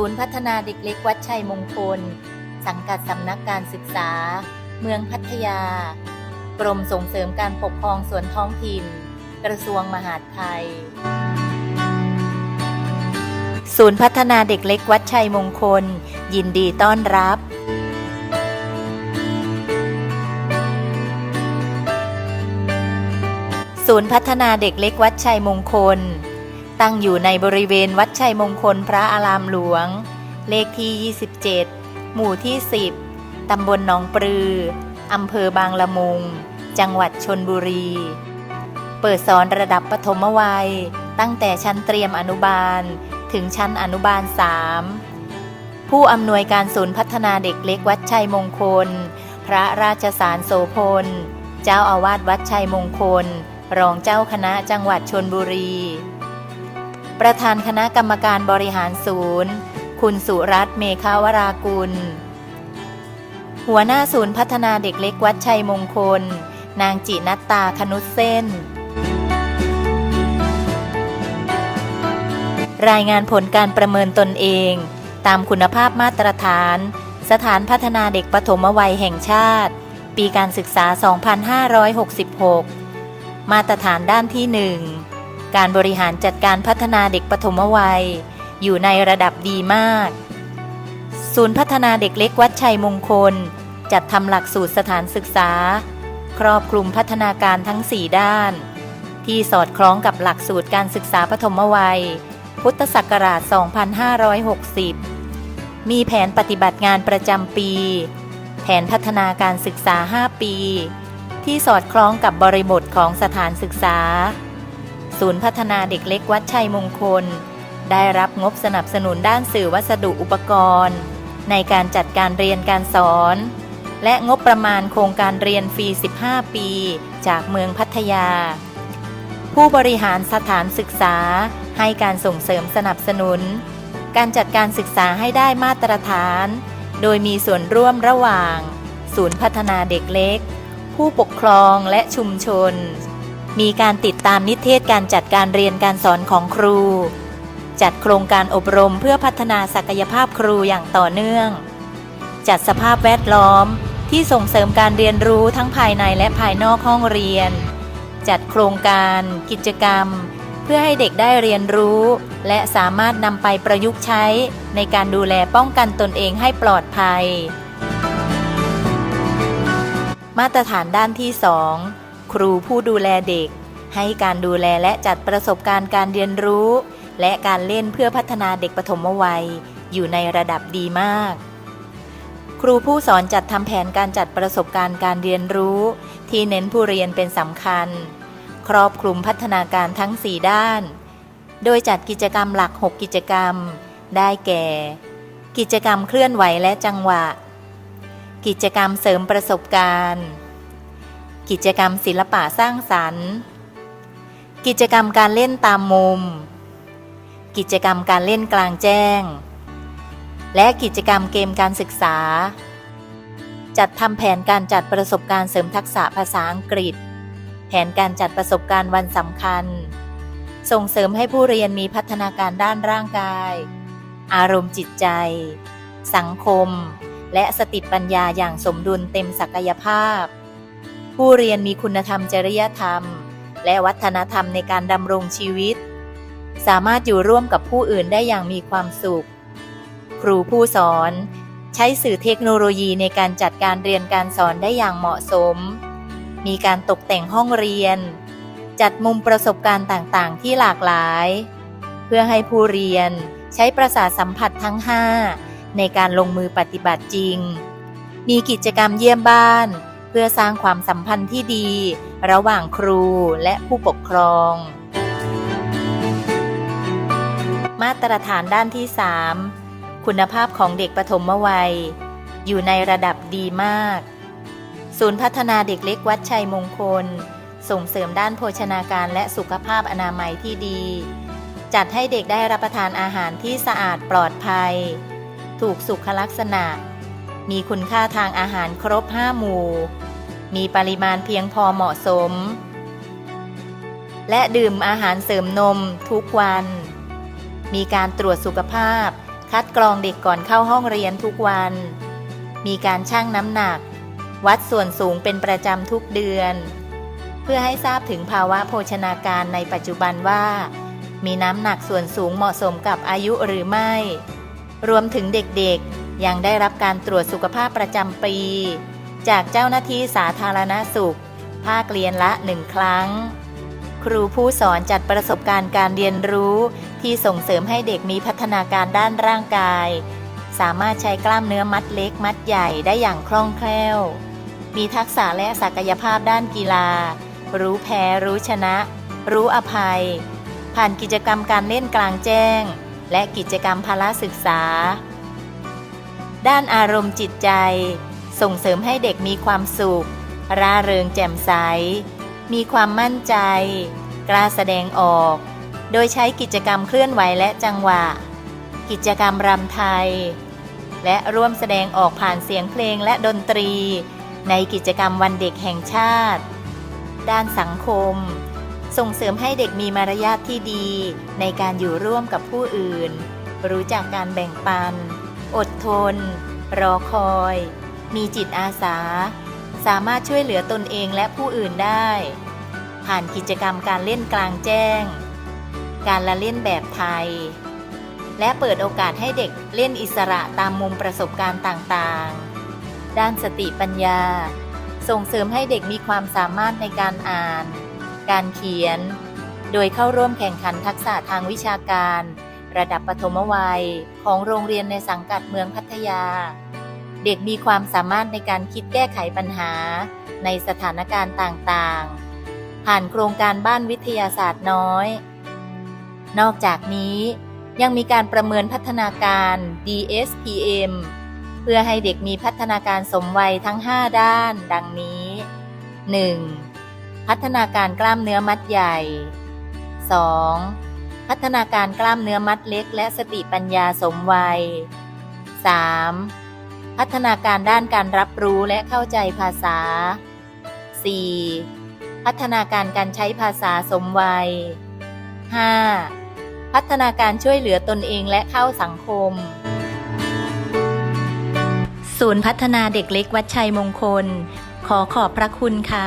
ศูนย์พัฒนาเด็กเล็กวัดชัยมงคล สังกัดสำนักการศึกษา เมืองพัทยา กรมส่งเสริมการปกครองส่วนท้องถิ่น กระทรวงมหาดไทย ศูนย์พัฒนาเด็กเล็กวัดชัยมงคล ยินดีต้อนรับศูนย์พัฒนาเด็กเล็กวัดชัยมงคล ตั้งอยู่ในบริเวณวัดชัยมงคลพระอารามหลวง เลขที่ 27 หมู่ที่ 10 ตำบลหนองปลือ อำเภอบางละมุง จังหวัดชนบุรี เปิดสอนระดับปฐมวัย ตั้งแต่ชั้นเตรียมอนุบาล ถึงชั้นอนุบาล 3 ผู้อำนวยการศูนย์พัฒนาเด็กเล็กวัดชัยมงคล พระราชสารโสพล เจ้าอาวาสวัดชัยมงคล รองเจ้าคณะจังหวัดชนบุรี ประธานคณะกรรมการบริหารศูนย์ คุณสุรัตน์เมฆาวรากุล หัวหน้าศูนย์พัฒนาเด็กเล็กวัดชัยมงคล นางจินัตตาคนุเส้น รายงานผลการประเมินตนเอง ตามคุณภาพมาตรฐาน สถานพัฒนาเด็กปฐมวัยแห่งชาติ ปีการศึกษา 2566 มาตรฐานด้านที่ 1 การบริหารจัดการพัฒนาเด็กปฐมวัย อยู่ในระดับดีมาก ศูนย์พัฒนาเด็กเล็กวัดชัยมงคล จัดทำหลักสูตรสถานศึกษา ครอบคลุมพัฒนาการทั้ง 4 ด้าน ที่สอดคล้องกับหลักสูตรการศึกษาปฐมวัย พุทธศักราช 2560 มีแผนปฏิบัติงานประจำปี แผนพัฒนาการศึกษา 5 ปี ที่สอดคล้องกับบริบทของสถานศึกษา ศูนย์พัฒนาเด็กเล็กวัดชัยมงคล ได้รับงบสนับสนุนด้านสื่อวัสดุอุปกรณ์ ในการจัดการเรียนการสอน และงบประมาณโครงการเรียนฟรี 15 ปี จากเมืองพัทยา ผู้บริหารสถานศึกษาให้การส่งเสริมสนับสนุน การจัดการศึกษาให้ได้มาตรฐาน โดยมีส่วนร่วมระหว่าง ศูนย์พัฒนาเด็กเล็ก ผู้ปกครองและชุมชน มีการติดตามนิเทศการจัดการเรียนการสอนของครู จัดโครงการอบรมเพื่อพัฒนาศักยภาพครูอย่างต่อเนื่อง จัดสภาพแวดล้อมที่ส่งเสริมการเรียนรู้ทั้งภายในและภายนอกห้องเรียน จัดโครงการ กิจกรรม เพื่อให้เด็กได้เรียนรู้ และสามารถนำไปประยุกต์ใช้ ในการดูแลป้องกันตนเองให้ปลอดภัย มาตรฐานด้านที่ 2 ครูผู้ดูแลเด็ก ให้การดูแลและจัดประสบการณ์การเรียนรู้ และการเล่นเพื่อพัฒนาเด็กปฐมวัย อยู่ในระดับดีมาก ครูผู้สอนจัดทำแผนการจัดประสบการณ์การเรียนรู้ ที่เน้นผู้เรียนเป็นสำคัญ ครอบคลุมพัฒนาการทั้ง 4 ด้าน โดยจัดกิจกรรมหลัก 6 กิจกรรม ได้แก่ กิจกรรมเคลื่อนไหวและจังหวะ กิจกรรมเสริมประสบการณ์ กิจกรรมศิลปะสร้างสรรค์ กิจกรรมการเล่นตามมุม กิจกรรมการเล่นกลางแจ้ง และกิจกรรมเกมการศึกษา จัดทำแผนการจัดประสบการณ์เสริมทักษะภาษาอังกฤษ แผนการจัดประสบการณ์วันสำคัญ ส่งเสริมให้ผู้เรียนมีพัฒนาการด้านร่างกาย อารมณ์จิตใจ สังคม และสติปัญญาอย่างสมดุลเต็มศักยภาพ ผู้เรียนมีคุณธรรมจริยธรรม และวัฒนธรรมในการดำรงชีวิต สามารถอยู่ร่วมกับผู้อื่นได้อย่างมีความสุข ครูผู้สอน ใช้สื่อเทคโนโลยีในการจัดการเรียนการสอนได้อย่างเหมาะสม มีการตกแต่งห้องเรียน จัดมุมประสบการณ์ต่างๆ ที่หลากหลาย เพื่อให้ผู้เรียนใช้ประสาทสัมผัสทั้ง 5 ในการลงมือปฏิบัติจริง มีกิจกรรมเยี่ยมบ้าน เพื่อสร้างความสัมพันธ์ที่ดี ระหว่างครูและผู้ปกครอง มาตรฐานด้านที่ 3 คุณภาพของเด็กปฐมวัย อยู่ในระดับดีมาก ศูนย์พัฒนาเด็กเล็กวัดชัยมงคล ส่งเสริมด้านโภชนาการและสุขภาพอนามัยที่ดี จัดให้เด็กได้รับประทานอาหารที่สะอาดปลอดภัย ถูกสุขลักษณะ มีคุณค่าทางอาหารครบ 5 หมู่ มีปริมาณเพียงพอเหมาะสม และดื่มอาหารเสริมนมทุกวัน มีการตรวจสุขภาพ คัดกรองเด็กก่อนเข้าห้องเรียนทุกวัน มีการชั่งน้ำหนัก วัดส่วนสูงเป็นประจำทุกเดือน เพื่อให้ทราบถึงภาวะโภชนาการในปัจจุบันว่า มีน้ำหนักส่วนสูงเหมาะสมกับอายุหรือไม่ รวมถึงเด็กๆ ยังได้รับการตรวจสุขภาพประจำปี จากเจ้าหน้าที่สาธารณสุข ภาคเรียนละหนึ่งครั้ง ครูผู้สอนจัดประสบการณ์การเรียนรู้ ที่ส่งเสริมให้เด็กมีพัฒนาการด้านร่างกาย สามารถใช้กล้ามเนื้อมัดเล็กมัดใหญ่ได้อย่างคล่องแคล่ว มีทักษะและศักยภาพด้านกีฬา รู้แพ้รู้ชนะ รู้อภัย ผ่านกิจกรรมการเล่นกลางแจ้ง และกิจกรรมพละศึกษา ด้านอารมณ์จิตใจ ส่งเสริมให้เด็กมีความสุข ร่าเริงแจ่มใส มีความมั่นใจ กล้าแสดงออก โดยใช้กิจกรรมเคลื่อนไหวและจังหวะ กิจกรรมรำไทย และร่วมแสดงออกผ่านเสียงเพลงและดนตรี ในกิจกรรมวันเด็กแห่งชาติ ด้านสังคม ส่งเสริมให้เด็กมีมารยาทที่ดี ในการอยู่ร่วมกับผู้อื่น รู้จักการแบ่งปัน อดทน รอคอย มีจิตอาสา สามารถช่วยเหลือตนเองและผู้อื่นได้ ผ่านกิจกรรมการเล่นกลางแจ้ง การละเล่นแบบไทย และเปิดโอกาสให้เด็กเล่นอิสระตามมุมประสบการณ์ต่างๆ ด้านสติปัญญา ส่งเสริมให้เด็กมีความสามารถในการอ่าน การเขียน โดยเข้าร่วมแข่งขันทักษะทางวิชาการ ระดับปฐมวัยของโรงเรียนในสังกัดเมืองพัทยา เด็กมีความสามารถในการคิดแก้ไขปัญหาในสถานการณ์ต่างๆ ผ่านโครงการบ้านวิทยาศาสตร์น้อย นอกจากนี้ยังมีการประเมินพัฒนาการ DSPM เพื่อให้เด็กมีพัฒนาการสมวัยทั้ง 5 ด้าน ดังนี้ 1. พัฒนาการกล้ามเนื้อมัดใหญ่ 2. พัฒนาการกล้ามเนื้อมัดเล็ก และสติปัญญาสมวัย 3. พัฒนาการด้านการรับรู้และเข้าใจภาษา 4. พัฒนาการการใช้ภาษาสมวัย 5. พัฒนาการช่วยเหลือตนเองและเข้าสังคม ศูนย์พัฒนาเด็กเล็กวัดชัยมงคล ขอขอบพระคุณค่ะ